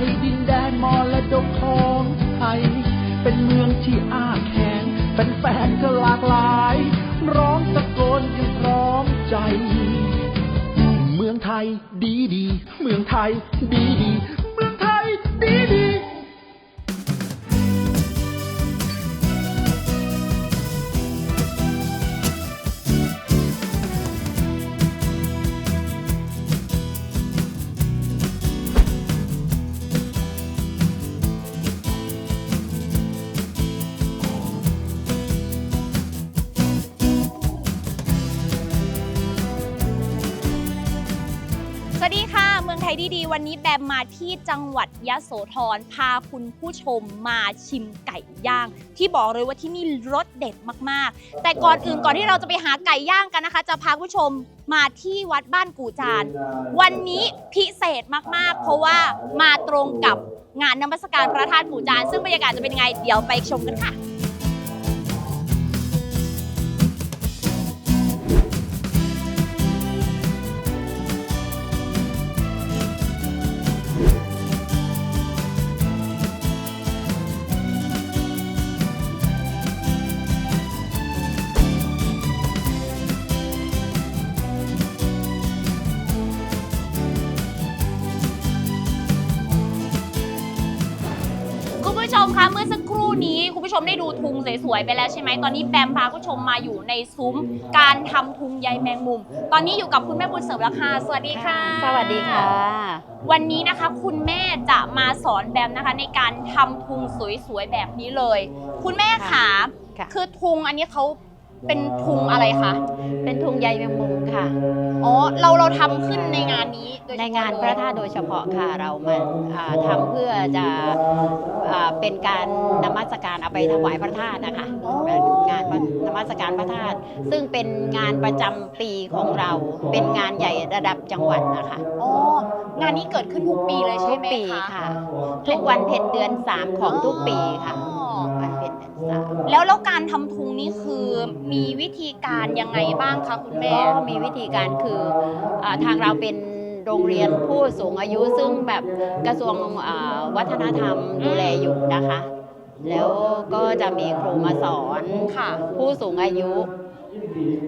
นุกในดินแดนมรดกของไทย เป็นเมืองที่อ้าแขงแฟนๆก็หลากหลาย ร้องตะโกนกันพร้อมใจ เมืองไทยดีดี เมืองไทยดี วันนี้แบมมาที่จังหวัดยะโสธรพาคุณผู้ชมมาชิมไก่ย่าง ที่บอกเลยว่าที่นี่รสเด็ดมากๆ แต่ก่อนอื่นก่อนที่เราจะไปหาไก่ย่างกันนะคะ จะพาคุณผู้ชมมาที่วัดบ้านกู่จาน วันนี้พิเศษมากๆ เพราะว่ามาตรงกับงานนมัสการพระธาตุกู่จาน ซึ่งบรรยากาศจะเป็นยังไงเดี๋ยวไปชมกันค่ะ สวยๆไปแล้วใช่ไหมตอนนี้แบมพาคุณผู้ชมมาอยู่ในซุ้มการทำทุงใยแมงมุม ตอนนี้อยู่กับคุณแม่บุญเสริมแล้วค่ะสวัสดีค่ะ สวัสดีค่ะ วันนี้นะคะคุณแม่จะมาสอนแบมนะคะในการทำทุงสวยๆแบบนี้เลย คุณแม่ขาค่ะ คือทุงอันนี้เขา เป็นทุงอะไรคะ เป็นทุงใยแมงมุมค่ะ อ๋อ เราเราทำขึ้นในงานนี้โดยเฉในพาะงานพระธาตุโดยเฉพาะค่ะเรามาอ่าทำเพื่อจะอ่าเป็นการนมัสการเอาไปถวายพระธาตุนะคะเป็นงานนมัสการพระธาตุซึ่งเป็นงานประจำปีของเรา เป็นงานใหญ่ระดับจังหวัดนะคะอ๋อ งานนี้เกิดขึ้นทุกปีเลยใช่ไหมทุกปีคะ ค่ะ ทุกวันเพ็ญเดือนสามของทุกปีค่ะ แล้วแล้วการทำทุงนี่คือมีวิธีการยังไงบ้างคะคุณแม่ ก็มีวิธีการคืออาทางเราเป็นโรงเรียนผู้สูงอายุซึ่งแบบกระทรวงอ่าวัฒนธรรมดูแลอยู่นะคะ แล้วก็จะมีครูมาสอนค่ะ ผู้สูงอายุ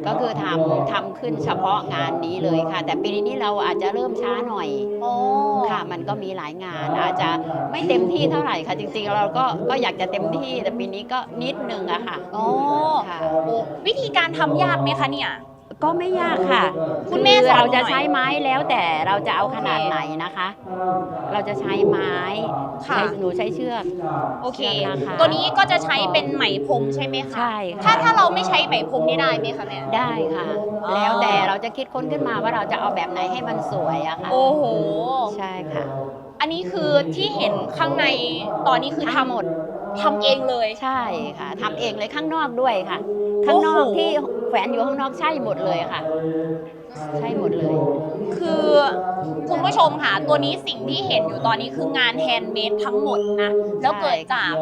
ก็คือทำทำขึ้นเฉพาะงานนี้เลยค่ะ แต่ปีนี้เราอาจจะเริ่มช้าหน่อยอ๋อค่ะ มันก็มีหลายงานอาจจะไม่เต็มที่เท่าไหร่ค่ะ จริงๆ เราก็ก็อยากจะเต็มที่แต่ปีนี้ก็นิดนึงอะค่ะอ๋อค่ะโอ้วิธีการทำยากไหมคะเนี่ย ก็ไม่ยากค่ะคุณแม่สอนเราจะหน่อยใช้ไม้แล้วแต่เราจะเอาขนาดไหนนะคะ เราจะใช้ไม้ค่ะ ใช้หนูใช้เชือก โอเค เชือกนะคะตัวนี้ก็จะใช้เป็นไหมพรมใช่ไหมคะใช่ค่ะ ถ้าถ้าเราไม่ใช้ไหมพรมนี่ได้ไหมคะแม่ ได้ค่ะ อ๋อ แล้วแต่เราจะคิดค้นขึ้นมาว่าเราจะเอาแบบไหนให้มันสวยอะค่ะโอ้โห ใช่ค่ะ อันนี้คือที่เห็นข้างในตอนนี้คือทั้งหมดทำเองเลย ใช่ค่ะทำเองเลยข้างนอกด้วยค่ะ ข้างนอกโอ้โห ที่ แขวนอยู่ข้างนอกใช่หมดเลยค่ะ ใช่หมดเลย คือคุณผู้ชมค่ะตัวนี้สิ่งที่เห็นอยู่ตอนนี้คืองานแฮนด์เมดทั้งหมดนะแล้วเกิดจาก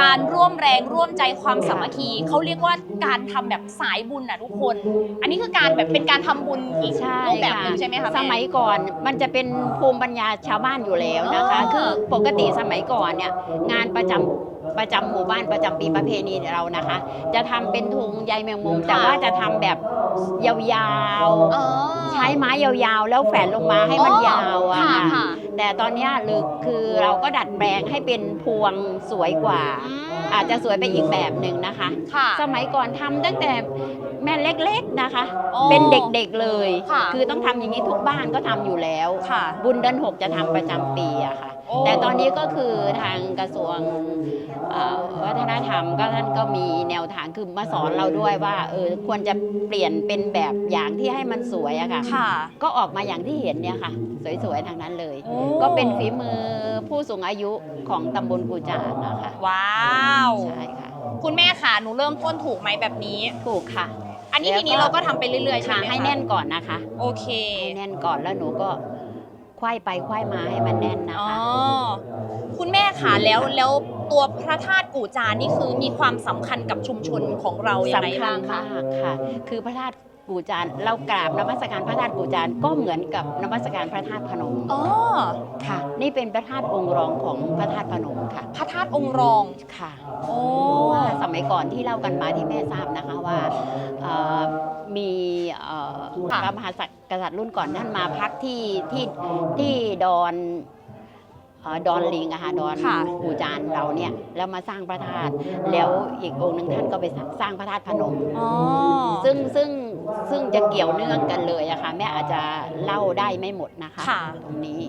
การร่วมแรงร่วมใจความสามัคคีเขาเรียกว่าการทำแบบสายบุญนะทุกคน อันนี้คือการแบบเป็นการทำบุญอีกใช่รูปแบบหค่ะนึ่งใช่ไหมคะแสมัยก่อนมันจะเป็นภูมิปัญญาชาวบ้านอยู่แล้วนะคะอ๋อคือปกติสมัยก่อนเนี่ยงานประจำ ประจำหมู่บ้านประจำปีประเพณีเรานะคะ จะทำเป็นถุงใยแมงมุมแต่ว่าจะทำแบบยาวอ๋อๆใช้ไม้ยาวๆ แล้วแฝนลงมาให้มันยาวอะค่ะค่ะค่ะแต่ตอนเนี้ยหรือคือเราก็ดัดแปลงให้เป็นพวงสวยกว่าอืมอาจจะสวยไปอีกแบบหนึ่งนะคะค่ะสมัยก่อนทำตั้งแต่แม่เล็กๆนะคะอ๋อเป็นเด็กๆเลยค่ะคือต้องทำอย่างนี้ทุกบ้านก็ทำอยู่แล้วค่ะบุญเดือนหกจะทำประจำปีอะค่ะโอ้ แต่ตอนนี้ก็คือทางกระทรวงเอ่อวัฒนธรรมก็ท่านก็มีแนวทางคือมาสอนเราด้วยว่าเออควรจะเปลี่ยนเป็นแบบอย่างที่ให้มันสวยอะค่ะค่ะก็ออกมาอย่างที่เห็นเนี่ยค่ะสสวยๆทางนั้นเลยโอ้ก็เป็นฝีมือผู้สูงอายุของตำบลกูจานนะคะว้าวใช่ค่ะคุณแม่ค่ะหนูเริ่มต้นถูกไหมแบบนี้ถูกค่ะ อันนี้แล้วทีนี้ก็เราก็ทำไปเรื่อยๆใช่ค่ะไหมคะให้แน่นก่อนนะคะ โอเค ให้แน่นก่อนแล้วหนูก็ ควยไปควยมาให้มันแน่นนะอ๋อ คะ คุณแม่ค่ะแล้วแล้วตัวพระธาตุกู่จานนี่คือมีความสำคัญกับชุมชนของเรายังไงสำคับ้าญงคะ มากค่ะ คือพระธาตุกูจานเรากราบนมัสการพระธาตุกูจานก็เหมือนกับนมัสการพระธาตุพนมอ๋อ ค่ะ นี่เป็นพระธาตุองค์รองของพระธาตุพนมค่ะพระธาตุองค์รอง ค่ะโอ้ เพราะว่าสมัยก่อนที่เล่ากันมาที่แม่ทราบนะคะว่าเอ่อ มีเอ่อพระมหากษัตริย์รุ่นก่อนท่านมาพักที่ที่ที่ดอนเอ่อดอนลิงอะค่ะดอนค่ะปูจานเราเนี่ยแล้วมาสร้างพระธาตุแล้วอีกองค์หนึ่งท่านก็ไปสร้างพระธาตุพนมอ๋อซึ่งซึ่งซึ่งจะเกี่ยวเนื่องกันเลยอะค่ะแม่อาจจะเล่าได้ไม่หมดนะคะค่ะตรงนี้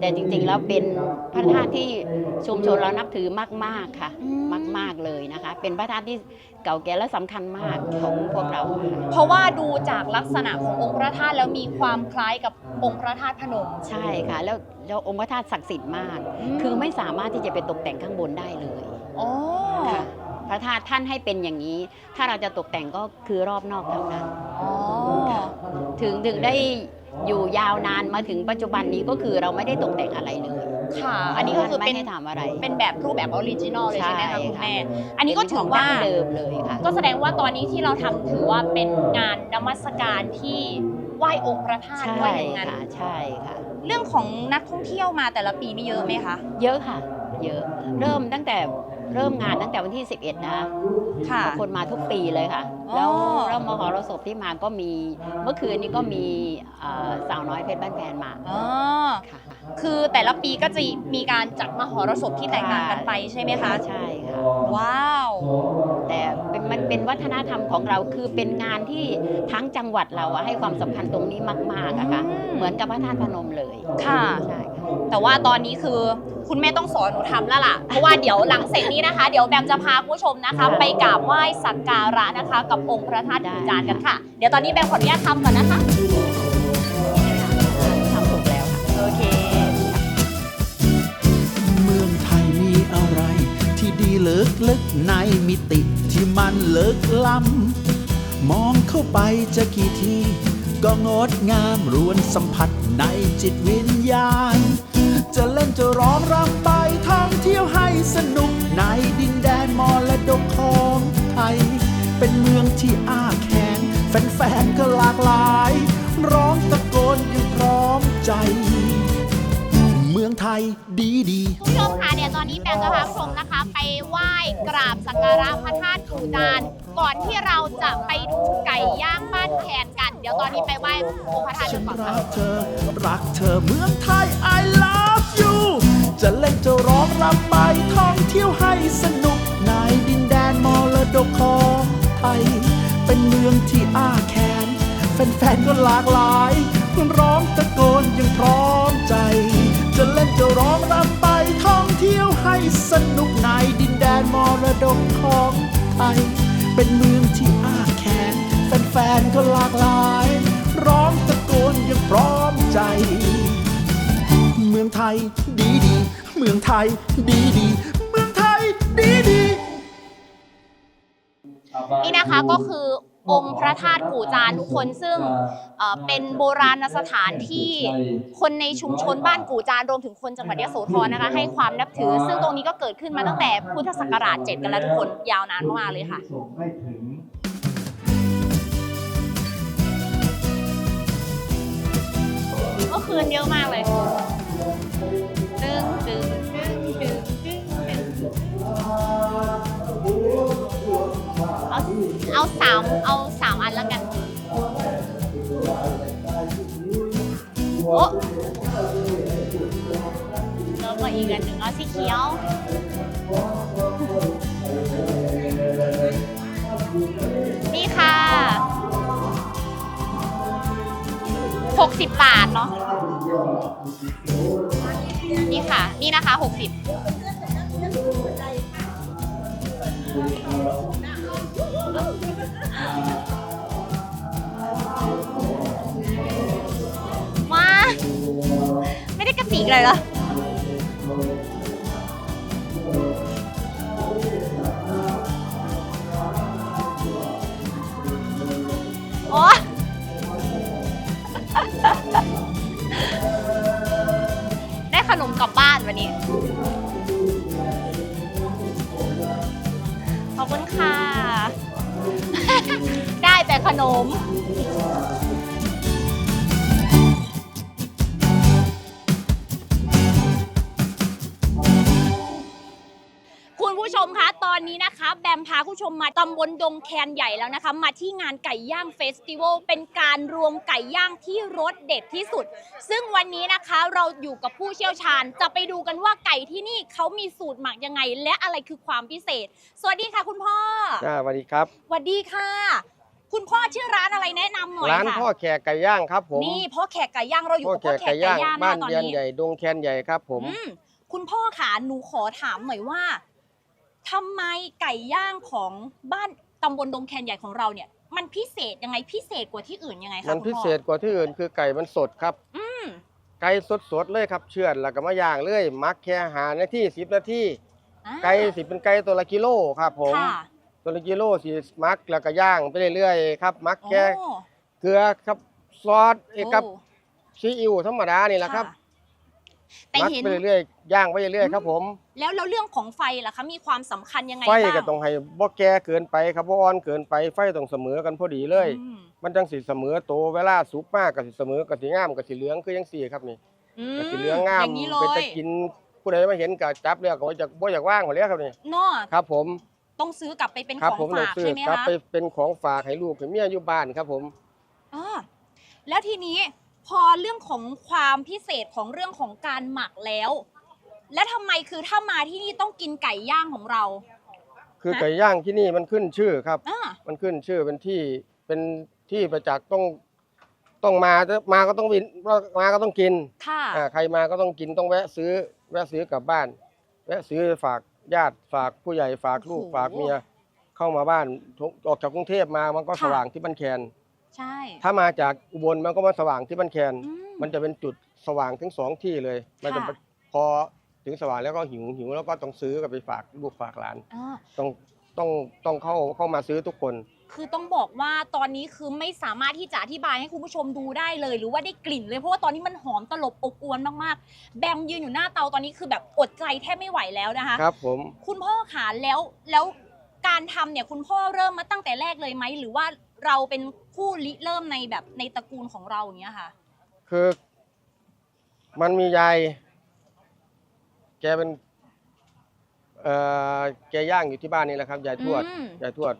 แต่จริงๆแล้วเป็นพระธาตุที่ชุมชนเรานับถือมากๆค่ะ อืม มากๆเลยนะคะ เป็นพระธาตุที่เก่าแก่และสำคัญมากของพวกเราค่ะเพราะว่าดูจากลักษณะขององค์พระธาตุแล้วมีความคล้ายกับองค์พระธาตุพนม ใช่ค่ะ แล้วแล้วองค์พระธาตุศักดิ์สิทธิ์มากอืมคือไม่สามารถที่จะไปตกแต่งข้างบนได้เลยอ๋อค่ะพระธาตุท่านให้เป็นอย่างนี้ ถ้าเราจะตกแต่งก็คือรอบนอกเท่านั้น อ๋อ ถึงถึงได้ อยู่ยาวนานมาถึงปัจจุบันนี้ก็คือเราไม่ได้ตกแต่งอะไรเลยค่ะ อันนี้ก็คือท่าไม่เป็นให้ทำอะไร เป็นแบบรูปแบบออริจินอลเลยใช่ไหมใช่คะคุณค่ะแม่ อันนี้ก็เป็นถืขอองว่าดั้งเดิมเลยค่ะ ก็แสดงว่าตอนนี้ที่เราทำถือว่าเป็นงานนมัสการที่ไหว้องค์พระธาตุใช่ด้วยอย่างนั้นค่ะใช่ค่ะ เรื่องของนักท่องเที่ยวมาแต่ละปีนี่เยอะไหมคะ เยอะค่ะ เยอะ เริ่มตั้งแต่ เริ่มงานตั้งแต่วันที่ 11 นะค่ะ คนมาทุกปีเลยค่ะอ๋อแล้วแล้วมหรสพที่มาก็มี เมื่อคืนนี้ก็มีเอ่อสาวน้อยเพชรบ้านแพนมาอ๋อค่ะคือแต่ละปีก็จะมีการจัดมหรสพที่แตกต่างกันไปใช่ไหมคะ ใช่ค่ะ ว้าว แต่เป็นมันเป็นวัฒนธรรมของเราคือเป็นงานที่ทั้งจังหวัดเราอะให้ความสำคัญตรงนี้มากๆอะค่ะ อืมเหมือนกับพระธาตุพนมเลยค่ะ ใช่ค่ะ แต่ว่าตอนนี้คือคุณแม่ต้องสอนหนูทำแล้วล่ะ เพราะว่าเดี๋ยวหลังเสร็จนี้นะคะ เดี๋ยวแบมจะพาคุณผู้ชมนะคะ ไปกราบไหว้สักการะนะคะ กับองค์พระธาตุปูจานกันค่ะ เดี๋ยวตอนนี้แบมขออนุญาตทำก่อนนะคะทำถูกแล้วค่ะโอเค เมืองไทยมีอะไร ที่ดีเลิกลึกในมิติที่มันเลิกล้ำมองเข้าไปจะกี่ที ก็งดงามรวนสัมผัสในจิตวิญญาณ จะเล่นจะร้องรำไปท่องเที่ยวให้สนุกในดินแดนมรดกของไทย เป็นเมืองที่อ้าแขนแฟนๆก็หลากหลาย เมืองไทยดีดีคุณผู้ชมค่ะเดี๋ยวตอนนี้แบมจะพาคุณผู้ชมนะคะ ไปไหว้กราบสักการะพระธาตุปูจาน ก่อนที่เราจะไปดูไก่ย่างบ้านแคนกัน เดี๋ยวตอนนี้ไปไหว้องค์พระธาตุฉักันนก่อนค่ะ รักเธอ รักเธอเมืองไทย I love you จะเล่นจะร้องรำไปท่องเที่ยวให้สนุกในดินแดนมรดกของไทย เป็นเมืองที่อ้าแขน แฟนๆก็หลากหลายร้องตะโกนอย่างพร้อมใจ จะเล่นจะร้องรำไปท่องเที่ยวให้สนุกในดินแดนมรดกของไทย เป็นเมืองที่อ้าแขนแฟนๆก็หลากหลาย ร้องตะโกนย่างพร้อมใจ เมืองไทยดีดีเมืองไทยดีดีเมืองไทยดีดีนี่นะคะก็คือ องค์พระธาตุกู่จานทุกคนซึ่งเป็นโบราณสถานที่คนในชุมชนบ้านกู่จานรวมถึงคนจังหวัดยโสธรนะคะ ให้ความนับถือ ซึ่งตรงนี้ก็เกิดขึ้นมาตั้งแต่พุทธศักราช7กันแล้วทุกคนยาวนานมากๆเลยค่ะส่งให้ถึงเมื่อคืนเยอะมากเลยตึงตึงตึงตึงตึงตึงเอาเอาเอาสาม อีกอันหนึ่งเอาสีเขียว นี่ค่ะ 60 บาทเนาะนี่ค่ะ นี่นะคะ 60มากเลยเหรอ มมาตำบลดงแคนใหญ่แล้วนะคะ มาที่งานไก่ย่างเฟสติวัลเป็นการรวมไก่ย่างที่รสเด็ดที่สุด ซึ่งวันนี้นะคะเราอยู่กับผู้เชี่ยวชาญ จะไปดูกันว่าไก่ที่นี่เขามีสูตรหมักยังไง และอะไรคือความพิเศษ สวัสดีค่ะคุณพ่อจ้าสวัสดีครับสวัสดีค่ะ คุณพ่อชื่อร้านอะไรแนะนำหน่อยร้านค่ะพ่อแขกไก่ย่างครับผมนี่พ่อแขกไก่ย่างเราอยู่พ่อกับแขพ่อกแขไก่กไก่ย่างย่างบ้านะนตอนเรียนนี้ใหญ่ดงแคนใหญ่ครับผมอืมคุณพ่อขาหนูขอถามหน่อยว่า ทำไมไก่ย่างของบ้านตำบลดงแคนใหญ่ของเราเนี่ย มันพิเศษยังไงพิเศษกว่าที่อื่นยังไงคะมันคุณพิพ่อเศษกว่าที่อื่นคือไก่มันสดครับ อืมไก่สดๆเลยครับ เชือดแล้วก็มาย่างเลยมักแค่หานาทีสิบนาทีอ่าไก่สิเป็นไก่ตัวละกิโลครับผมค่ะตัวละกิโลสิมักแล้วก็ย่างไปเรื่อยๆครับมักแค่โอ้เกลือครับซอสเอกกับโอ้ซีอิ๊วธรรมดานี่แหละครับ แต่มักเห็น ไปเรื่อยๆย่างไปเรื่อยๆครับ ผมแล้วแล้วเรื่องของไฟล่ะคะมีความสำคัญยังไงไฟบ้างก็ต้องให้บ่แก่เกินไปครับบ่อ่อนเกินไปไฟต้องเสมอกันพอดีเลย อืมมันจังสิเสมอโตเวลาสุกมากก็สิเสมอก็สิงามก็สิเหลืองคือจังซี่ครับนี่อืมก็สิเหลืองงามอย่างนี้เลเป็นยตะกินผู้ใดมาเห็นก็จับแล้วก็บ่อยากบ่อยากว่างหมดแล้วครับนี่เนาะครับ ผมต้องซื้อกลับไปเป็นครับของผมเลยฝากซื้อใช่ไหมกลับคะไปเป็นของฝากให้ลูกให้เมียอยู่บ้านครับ ผม อ่าแล้วทีนี้ พอเรื่องของความพิเศษของเรื่องของการหมักแล้ว แล้วทำไมคือถ้ามาที่นี่ต้องกินไก่ย่างของเรา คือฮะไก่ย่างที่นี่มันขึ้นชื่อครับ อ่า มันขึ้นชื่อเป็นที่เป็นที่ประจักษ์ต้องต้องมามาก็ต้องวินมาก็ต้องกินค่ะ อ่าใครมาก็ต้องกินต้องแวะซื้อ แวะซื้อกลับบ้าน แวะซื้อฝากญาติฝากผู้ใหญ่ฝากลูกโอ้โหฝากเมียเข้ามาบ้านทุกออกจากกรุงเทพมามันก็ค่ะ สว่างที่บ้านแคน ใช่ ถ้ามาจากอุบลมันก็มาสว่างที่บ้านแคนอืมันจะเป็นจุดสว่างทั้งสองที่เลย มันจะค่ะ พอถึงสว่างแล้วก็หิวหิวแล้วก็ต้องซื้อกับไปฝากลูกฝากหลาน อ่าต้องต้องต้องเข้าเข้ามาซื้อทุกคน คือต้องบอกว่าตอนนี้คือไม่สามารถที่จะอธิบายให้คุณผู้ชมดูได้เลย หรือว่าได้กลิ่นเลยเพราะว่าตอนนี้มันหอมตลบอบอวนมากๆ แบมยืนอยู่หน้าเตาตอนนี้คือแบบอดใจแทบไม่ไหวแล้วนะคะ ครับผมคุณพ่อขาแล้วแล้วการทำเนี่ยคุณพ่อเริ่มมาตั้งแต่แรกเลยไหมหรือว่าเราเป็น ผู้ริเริ่มในแบบในตระกูลของเราอย่างเงี้ยค่ะ คือมันมียาย แกเป็นเอ่อแกย่างอยู่ที่บ้านนี่แหละครับยายทวดอืม ยายทวด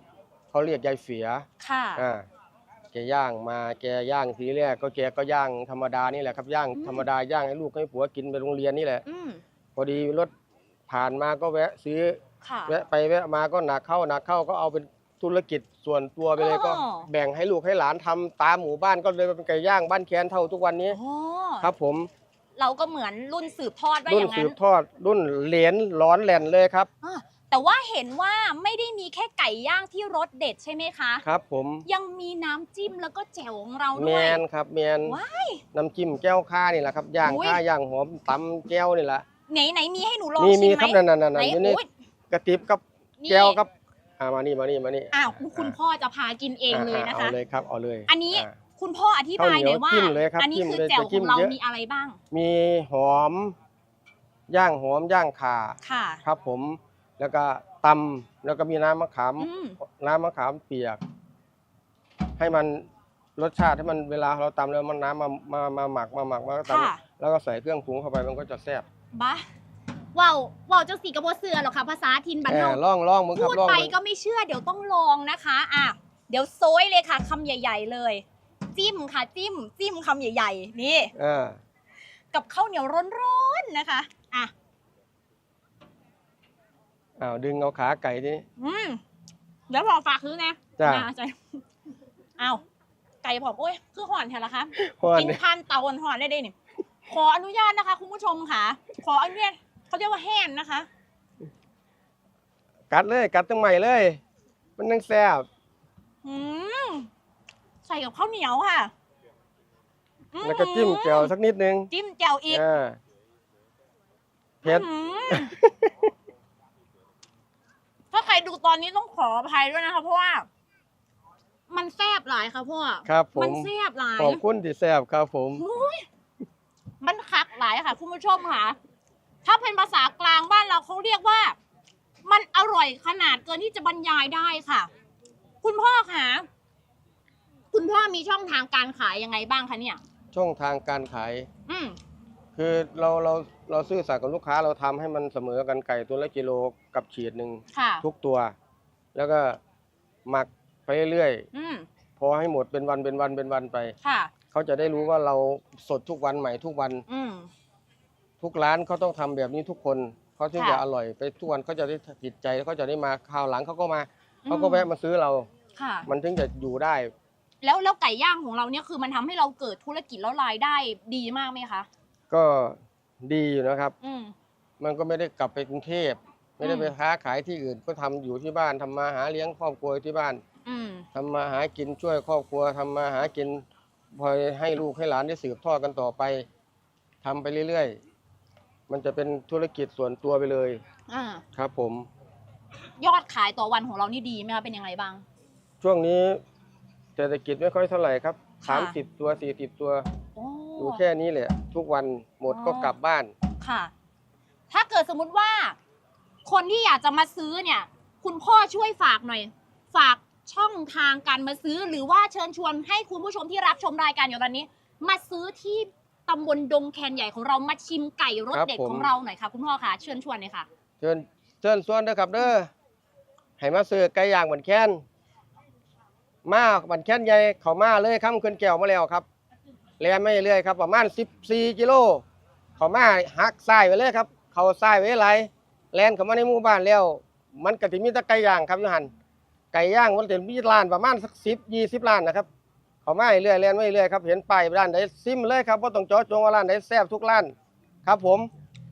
เขาเรียกยายเสียค่ะ อ่าแกย่างมาแกย่างทีแรกก็แกก็ย่างธรรมดานี่แหละครับย่างอืม ธรรมดาย่างให้ลูกให้ผัวกินไปโรงเรียนนี่แหละ อืมพอดีรถผ่านมาก็แวะซื้อ ค่ะ แวะไปแวะมาก็หนักเข้าหนักเข้าก็เอาเป็น ธุรกิจส่วนตัวไปเลยอ๋อก็แบ่งให้ลูกให้หลานทำตามหมู่บ้านก็เลยเป็นไก่ย่างบ้านแคนเท่าทุกวันนี้โอ้ครับผมเราก็เหมือนรุ่นสืบทอดว่ารุ่อนย่างสืนั้นบทอดรุ่นเหรียญร้อนแหลนเลยครับ อ่าแต่ว่าเห็นว่าไม่ได้มีแค่ไก่ย่างที่รสเด็ดใช่ไหมคะ ครับ ผมยังมีน้ำจิ้มแล้วก็แจ่วของเราแมด้วย นครับแมนว้ายน้ำจิ้มแก้วข้านี่แหละครับย่างอุ๊ย ข้าย่างหอมตำแก้วนี่แหละไหนไหนมีให้หนูลองมีชิมีมไหคมรับนั่นนั่นนั่นไหนอยู่นี่อุ๊ยกระติบกับนี่แก้วกับ อ่ามานี่มานี่มานี่อ้าวคุณพ่อจะพากินเองเลยนะาคะ เอาเลยครับเอาเลย อันนี้าคุณพ่ออธิบายหน่อยว่าข้าวเหนียวจิ้มเลยครับอันี้จิ้มคือเลยแจ่วจะจิ้ขอมงเราเยอะมีอะไรบ้าง มีหอม ย่างหอมย่างข่าค่ะครับผมแล้วก็ตำแล้วก็มีน้ำมะขามอืมน้ำมะขามเปียก ให้มันรสชาติให้มันเวลาเราตำแล้วมันน้ำมามามาหมักมาหมักมาตค่ะำแล้วก็ใส่เครื่องปรุงเข้าไปมันก็จะแซ่บบ้า ว้าวว้าวเจ้าสีกระโบเสือหรอกค่ะภาษาทินบันแหเทามล่องล่องมึงครับพูดล่องไปมึงก็ไม่เชื่อเดี๋ยวต้องลองนะคะอะเดี๋ยวโซยเลยค่ะคำใหญ่ ๆ เลย จิ้มค่ะจิ้มจิ้มคำใหญ่ ๆ นี่อ่ากับข้าวเหนียวร้อนๆนะคะอะอ้าวดึงเอาขาไก่ที่อืมเดี๋ยวพอฝากคือนะจ้าน่ใจอ้าวไก่ผอมโอ้ยคือห่อนแถวละคะเพราะว่ากินทานเตาห่อนๆได้เลยนี่ขออนุญาตนะคะ คุณผู้ชมค่ะ ขออนุญาต เขาเรียกว่าแห้งนะคะ กัดเลยกัดตั้งใหม่เลย มันยังแซ่บอืมใส่กับข้าวเหนียวค่ะอืแล้วก็จิ้มแจ่วสักนิดนึงจิ้มแจ่วอีกอ่าเผ็ด อื้อหือถ้าใครดูตอนนี้ต้องขออภัยด้วยนะคะ เพราะว่า มันแซ่บหลายค่ะพ่อครับผมันมแซ่บหลาย ขอบคุณที่แซ่บครับผมอุ๊ยมันคักหลายค่ะ คุณผู้ชมค่ะ ถ้าเป็นภาษากลางบ้านเราเขาเรียกว่า มันอร่อยขนาดเกินที่จะบรรยายได้ค่ะ คุณพ่อคะคุณพ่อมีช่องทางการขายยังไงบ้างคะเนี่ย ช่องทางการขาย อืม คือเราเราเราซื่อสัตย์กับลูกค้าเราทำให้มันเสมอกันไก่ตัวละกิโลกับขีดหนึ่งค่ะ ทุกตัว แล้วก็หมักไปเรื่อยอืม ๆพอให้หมดเป็นวันเป็นวันเป็นวันไป ค่ะ เขาจะได้รู้ว่าเราสดทุกวันใหม่ทุกวัน อืม ทุกร้านเขาต้องทำแบบนี้ทุกคนเขาถึงค่ะจะอร่อยไปทุกวันเขาจะได้ติดใจแล้วเขาจะได้มาคราวหลังเขาก็มาเขาก็แวะมาซื้อเราค่ะ มันถึงจะอยู่ได้ แล้วแล้วไก่ย่างของเราเนี่ยคือมันทำให้เราเกิดธุรกิจแล้วรายได้ดีมากไหมคะก็ดีอยู่นะครับอืมมันก็ไม่ได้กลับไปกรุงเทพไม่ได้อืมไปค้าขายที่อื่นก็ทำอยู่ที่บ้านทำมาหาเลี้ยงครอบครัวที่บ้านอืมทำมาหากินช่วยครอบครัวทำมาหากินพอให้ลูกให้หลานได้สืบทอดกันต่อไปทำไปเรื่อยๆ มันจะเป็นธุรกิจส่วนตัวไปเลยอ่าครับ ผมยอดขายต่อวันของเรานี่ดีไหมคะเป็นยังไงบ้าง ช่วงนี้เศรษฐกิจไม่ค่อยเท่าไหร่ครับค่ะ สามสิบตัวสี่สิบตัวโอ้ อยู่แค่นี้แหละ ทุกวันหมดอ๋อก็กลับบ้าน ค่ะ ถ้าเกิดสมมุติว่า คนที่อยากจะมาซื้อเนี่ย คุณพ่อช่วยฝากหน่อย ฝากช่องทางการมาซื้อ หรือว่าเชิญชวนให้คุณผู้ชมที่รับชมรายการอยู่ตอนนี้ มาซื้อที่ ตำบลดงแคนใหญ่ของเรามาชิมไก่รสครับเด็ดผม ของเราหน่อยค่ะ คุณพ่อค่ะเชิญชวนเลยค่ะ เชิญเชิญส่วนเด้อครับเด้อให้มาซื้อไก่ย่างบันแค้นมาบันแค้นใหญ่เขามาเลยข้ามขึ้นแก้วมาแล้วครับแลนไม่เรื่อยครับ ประมาณ 14กิโลเขามาหักซ้ายไปเลยครับ เขาซ้ายไว้ไหลายแลนเข้ามาในหมู่บ้านแล้ว มันก็สิมีแต่ไก่ย่างครับอยู่หันไก่ย่างมันจะมีร้านประมาณสัก10 20ร้านนะครับ เขามาเรื่อยแลนไม่เรื่อยครับ เห็นป้ายร้านใดซิมเลยครับบ่ต้องเจอจงว่าร้านใดแซ่บทุกร้าน ครับ ผม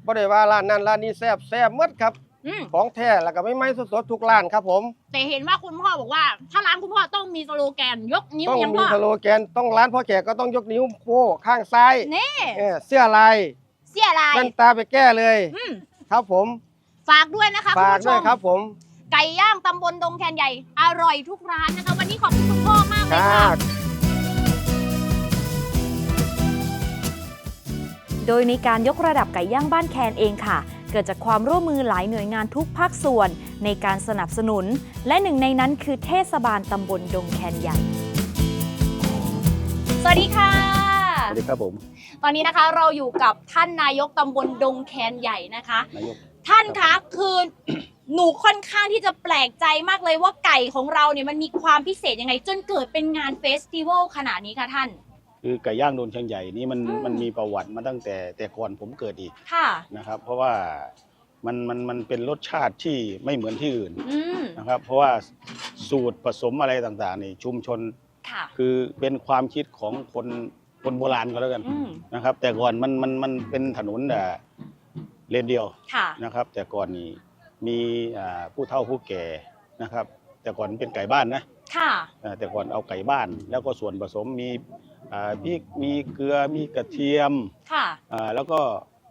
บ่ได้ว่าร้านนั้นร้านนี้แซ่บแซ่บหมดครับ อืมของแท้แล้วก็ไม่ไหม้สดๆทุกร้านครับผม แต่เห็นว่าคุณพ่อบอกว่า ถ้าร้านคุณพ่อต้องมีสโลแกนยกนิ้วต้องยังมีพ่อสโลแกนต้องร้านพ่อแขกก็ต้องยกนิ้วโป้ข้างซ้ายนี่เออเสื้อลายเสียลายแว่นตาไปแก้เลย อืมครับผม ฝากด้วยนะคะคุณฝากผู้ชด้วยมครับผม ไก่ย่างตำบลดงแคนใหญ่ อร่อยทุกร้านนะคะ วันนี้ขอบคุณคุณพ่อมากเลยคค่ะรับ โดยในการยกระดับไก่ย่างบ้านแคนเองค่ะ เกิดจากความร่วมมือหลายหน่วยงานทุกภาคส่วนในการสนับสนุน และหนึ่งในนั้นคือเทศบาลตำบลดงแคนใหญ่ สวัสดีค่ะ สวัสดีครับผม ตอนนี้นะคะเราอยู่กับท่านนายกตำบลดงแคนใหญ่นะคะ นายก ท่านคะคือหนูค่อนข้างที่จะแปลกใจมากเลยว่าไก่ของเราเนี่ยมันมีความพิเศษยังไง จนเกิดเป็นงานเฟสติวัลขนาดนี้คะท่าน คือไก่ย่างโดนเชียงใหญ่นี่มันอืม มันมีประวัติมาตั้งแต่แต่ก่อนผมเกิดอีกค่ะ นะครับ เพราะว่ามันมันมันเป็นรสชาติที่ไม่เหมือนที่อื่นอืม นะครับ เพราะว่าสูตรผสมอะไรต่างๆนี่ชุมชนค่ะ คือเป็นความคิดของคนคนโบราณก็แล้วกันอืม นะครับ แต่ก่อนมันมันมันเป็นถนนแต่เลนเดียว ค่ะ นะครับแต่ก่อนนี้มีอ่าผู้เฒ่าผู้แก่นะครับ แต่ก่อนเป็นไก่บ้านนะ ค่ะอ่าแต่ก่อนเอาไก่บ้าน แล้วก็ส่วนผสมมีอ่าพริกมีเกลือมีกระเทียมค่ะ อ่าแล้วก็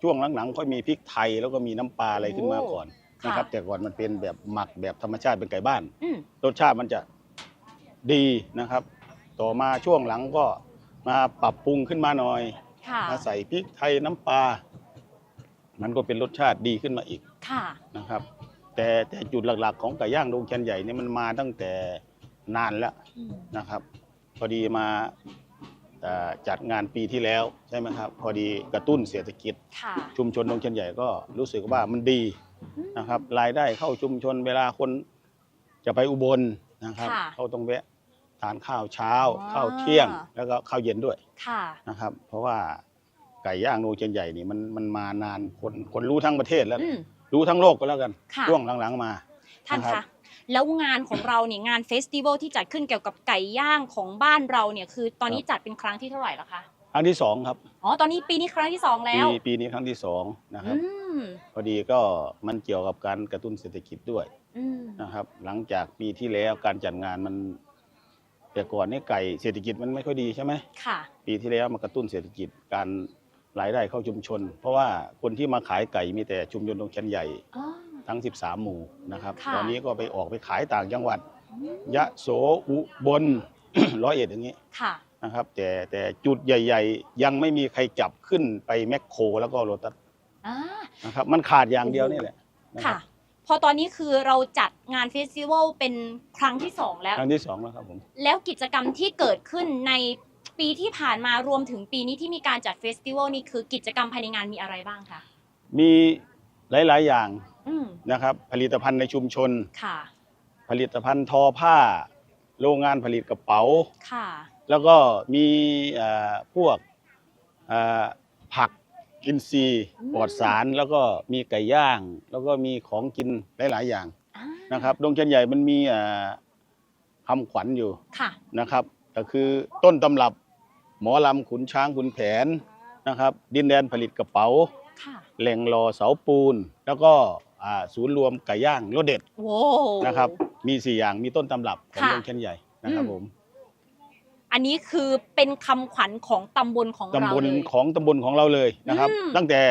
ช่วงหลังๆค่อยมีพริกไทยแล้วก็มีน้ำปลาอะไรขึ้นมาก่อนค่ะนะครับแต่ก่อนมันเป็นแบบหมักแบบธรรมชาติเป็นไก่บ้าน อืมรสชาติมันจะดีนะครับ ต่อมาช่วงหลังก็มาปรับปรุงขึ้นมาหน่อย ค่ะมาใส่พริกไทยน้ำปลา มันก็เป็นรสชาติดีขึ้นมาอีกค่ะ นะครับ แต่แต่จุดหลักๆ ของไก่ย่างดงแคนใหญ่เนี่ยมันมาตั้งแต่ นานแล้วอืมนะครับ พอดีมาเอ่อจัดงานปีที่แล้วใช่ไหมครับ พอดีกระตุ้นเศรษฐกิจค่ะชุมชนดงเชียนใหญ่ก็รู้สึกว่ามันดีอืมนะครับ รายได้เข้าชุมชนเวลาคนจะไปอุบลนะครับค่ะเขาต้องแวะทานข้าวเช้าอ๋อข้าวเที่ยง แล้วก็ข้าวเย็นด้วยค่ะนะครับ เพราะว่าไก่ย่างดงเชียนใหญ่นี่มันมันมานานคนคนรู้ทั้งประเทศแล้วอืมรู้ทั้งโลกก็แล้วกันค่ะช่วงหลังๆมาท่านนะครัคะบ แล้วงานของเราเนี่ยงานเฟสติวัลที่จัดขึ้นเกี่ยวกับไก่ย่างของบ้านเราเนี่ยคือตอนนี้จัดเป็นครั้งที่เท่าไหร่แล้วคะครั้งที่สองครับอ๋อตอนนี้ปีนี้ครั้งที่สองแล้ปีวปีนี้ครั้งที่สองนะครับอืมพอดีก็มันเกี่ยวกับการกระตุ้นเศรษฐกิจด้วยอืมนะครับ หลังจากปีที่แล้วการจัดงานมัน แต่ก่อนนี่ไก่เศรษฐกิจมันไม่ค่อยดีใช่ไหม ค่ะ ปีที่แล้วมากระตุ้นเศรษฐกิจการรายได้เข้าชุมชน เพราะว่าคนที่มาขายไก่มีแต่ชุมชนดงแคนใหญ่ อ๋อ ทั้ง 13 หมู่นะครับ ค่ะ ตอนนี้ก็ไปออกไปขายต่างจังหวัด ยะโสอุบล ร้อยเอ็ดอย่างนี้ค่ะ นะครับ แต่แต่จุดใหญ่ ๆ ยังไม่มีใครจับขึ้นไปแมคโคร แล้วก็โรตัสอ่า นะครับ มันขาดอย่างเดียวนี่แหละนะคค่ะ รับพอตอนนี้คือเราจัดงานเฟสติวัลเป็นครั้งที่สองแล้ว ครั้งที่สองแล้วครับผม แล้วกิจกรรมที่เกิดขึ้นในปีที่ผ่านมารวมถึงปีนี้ที่มีการจัดเฟสติวัลนี่คือกิจกรรมภายในงานมีอะไรบ้างคะ มีหลาย ๆ อย่างอืม นะครับ ผลิตภัณฑ์ในชุมชน ค่ะ ผลิตภัณฑ์ทอผ้า โรงงานผลิตกระเป๋า ค่ะ แล้วก็มีเอ่อพวกเอ่อผักกินซีย์อืมปลอดสาร แล้วก็มีไก่ย่าง แล้วก็มีของกินหลาย ๆ อย่างอ่านะครับดงเชียนใหญ่มันมีเอ่อคำขวัญอยู่ค่ะนะครับก็คือต้นตำรับหมอลำขุนช้างขุนแผนนะครับ ดินแดนผลิตกระเป๋าค่ะแหล่งรอเสาปูน แล้วก็อ่า ศูนย์รวมไก่ย่างรสเด็ดโว้นะครับ มีสี่อย่างมีต้นตำรับของค่ะดงเชียนใหญ่นะครับอืมผมอันนี้คือเป็นคำขวัญของตำบลของเราตำบลเลยของตำบลของเราเลยนะครับอืมตั้งแต่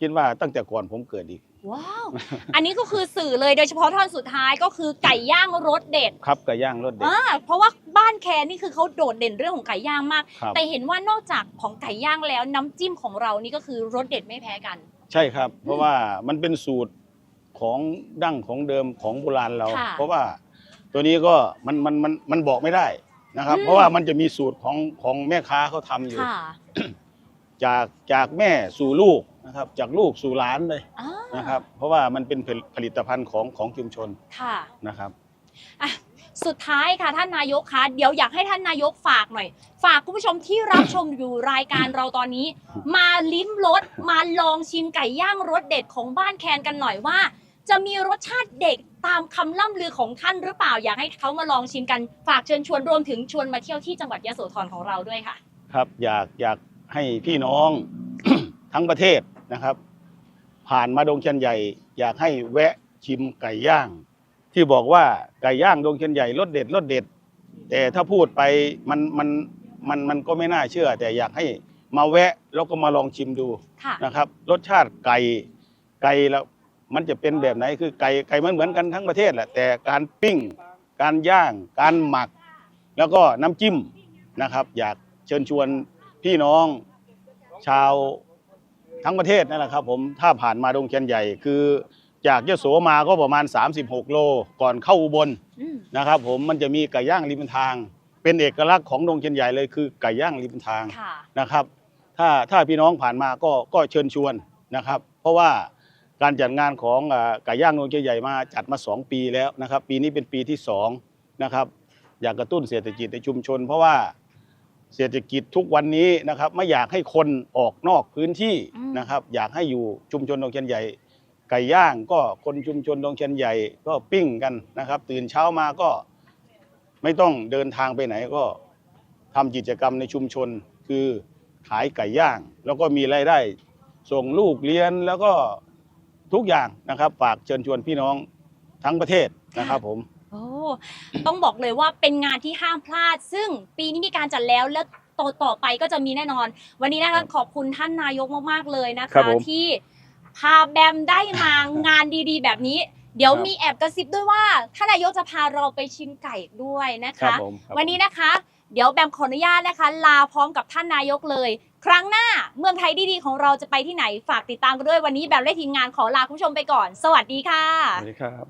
คิดว่าตั้งแต่ก่อนผมเกิดอีก ว้าว อันนี้ก็คือสื่อเลยโดยเฉพาะท่อนสุดท้ายก็คือไก่ย่างรสเด็ด ครับไก่ย่างรสเด็ดอ่าเพราะว่าบ้านแคนนี่คือเขาโดดเด่นเรื่องของไก่ย่างมากครับแต่เห็นว่านอกจากของไก่ย่างแล้วน้ำจิ้มของเรานี่ก็คือรสเด็ดไม่แพ้กัน ใช่ครับ เพราะว่ามันเป็นสูตรของดั้งของเดิมของโบราณเรา ค่ะเพราะว่าตัวนี้ก็มันมันมันมันบอกไม่ได้นะครับ อืม เพราะว่ามันจะมีสูตรของของแม่ค้าเขาทำอยู่ ค่ะจากจากแม่สู่ลูกนะครับ จากลูกสู่หลานเลยอ่านะครับ เพราะว่ามันเป็นผลิตภัณฑ์ของของชุมชนค่ะนะครับ อะ สุดท้ายค่ะท่านนายกคะเดี๋ยวอยากให้ท่านนายกฝากหน่อย ฝากคุณผู้ชมที่รับชมอยู่รายการเราตอนนี้ มาลิ้มรสมาลองชิมไก่ย่างรสเด็ดของบ้านแคนกันหน่อยว่า จะมีรสชาติเด็ดตามคำล่ำลือของท่านหรือเปล่าอยากให้เขามาลองชิมกัน ฝากเชิญชวนรวมถึงชวนมาเที่ยวที่จังหวัดยะโสธรของเราด้วยค่ะ ครับอยากอยากให้พี่น้อง ทั้งประเทศนะครับ ผ่านมาดงเชียนใหญ่ อยากให้แวะชิมไก่ย่าง ที่บอกว่าไก่ย่างดงเชียนใหญ่รสเด็ดรสเด็ด แต่ถ้าพูดไปมันมันมันมันก็ไม่น่าเชื่อ แต่อยากให้มาแวะแล้วก็มาลองชิมดูค่ะ นะครับ รสชาติไก่ไก่แล้วมันจะเป็นแบบไหนคือไก่ไก่มันเหมือนกันทั้งประเทศแหละแต่การปิ้ง การย่าง การหมัก แล้วก็น้ำจิ้มนะครับ อยากเชิญชวนพี่น้องชาวทั้งประเทศนั่นแหละครับ ผมถ้าผ่านมาดงเชียนใหญ่คือ จากยโสมาก็ประมาณ 36 โลก่อนเข้าอุบลอืมนะครับ ผมมันจะมีไก่ย่างริมทาง เป็นเอกลักษณ์ของดงเชียนใหญ่เลยคือไก่ย่างริมทางค่ะนะครับ ถ้าถ้าพี่น้องผ่านมาก็ก็เชิญชวนนะครับ เพราะว่าการจัดงานของอ่าไก่ย่างนวลเจใหญ่มาจัดมา 2 ปีแล้วนะครับ ปีนี้เป็นปีที่2นะครับอยากกระตุ้นเศรษฐกิจในชุมชน เพราะว่าเศรษฐกิจทุกวันนี้นะครับ ไม่อยากให้คนออกนอกพื้นที่อืมนะครับ อยากให้อยู่ชุมชนดงเชียนใหญ่ ไก่ย่างก็คนชุมชนดงเชียนใหญ่ก็ปิ้งกันนะครับ ตื่นเช้ามาก็ไม่ต้องเดินทางไปไหนก็ทำกิจกรรมในชุมชน คือขายไก่ย่าง แล้วก็มีรายได้ ส่งลูกเรียนแล้วก็ทุกอย่างนะครับฝากเชิญชวนพี่น้องทั้งประเทศนะครับผม โอ้ต้องบอกเลยว่าเป็นงานที่ห้ามพลาด ซึ่งปีนี้มีการจัดแล้วและต่อต่อไปก็จะมีแน่นอน วันนี้นะคะขอบคุณท่านนายกมากๆเลยนะครัคะบผม ที่ พาแบมได้มางานดีๆ แบบนี้ เดี๋ยวครับมีแอบกระซิบด้วยว่าท่านนายกจะพาเราไปชิมไก่ด้วยนะครัคะ บผมครับวันนี้นะคะ เดี๋ยวแบมขออนุญาตนะคะ ลาพร้อมกับท่านนายกเลย ครั้งหน้าเมืองไทยดีๆของเราจะไปที่ไหนฝากติดตามกันด้วยวันนี้แบมและทีมงานขอลาคุณผู้ชมไปก่อน สวัสดีค่ะ สวัสดีครับ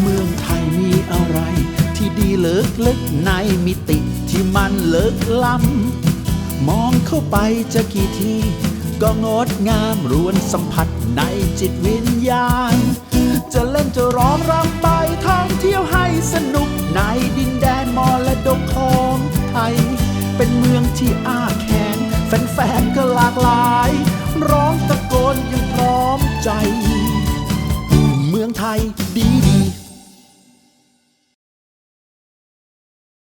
เมืองไทยมีอะไรที่ดีเลิกลึกในมิติ ที่มันเลิกล้ำมองเข้าไปจะกี่ที ก็งดงามรวนสัมผัสในจิตวิญญาณ จะเล่นจะร้องรำไปท่องเที่ยวให้สนุกในดินแดนมรดกของไทย เป็นเมืองที่อ้าแขนแฟนๆก็หลากหลาย ร้องตะโกนยังพร้อมใจ เมืองไทยดีดี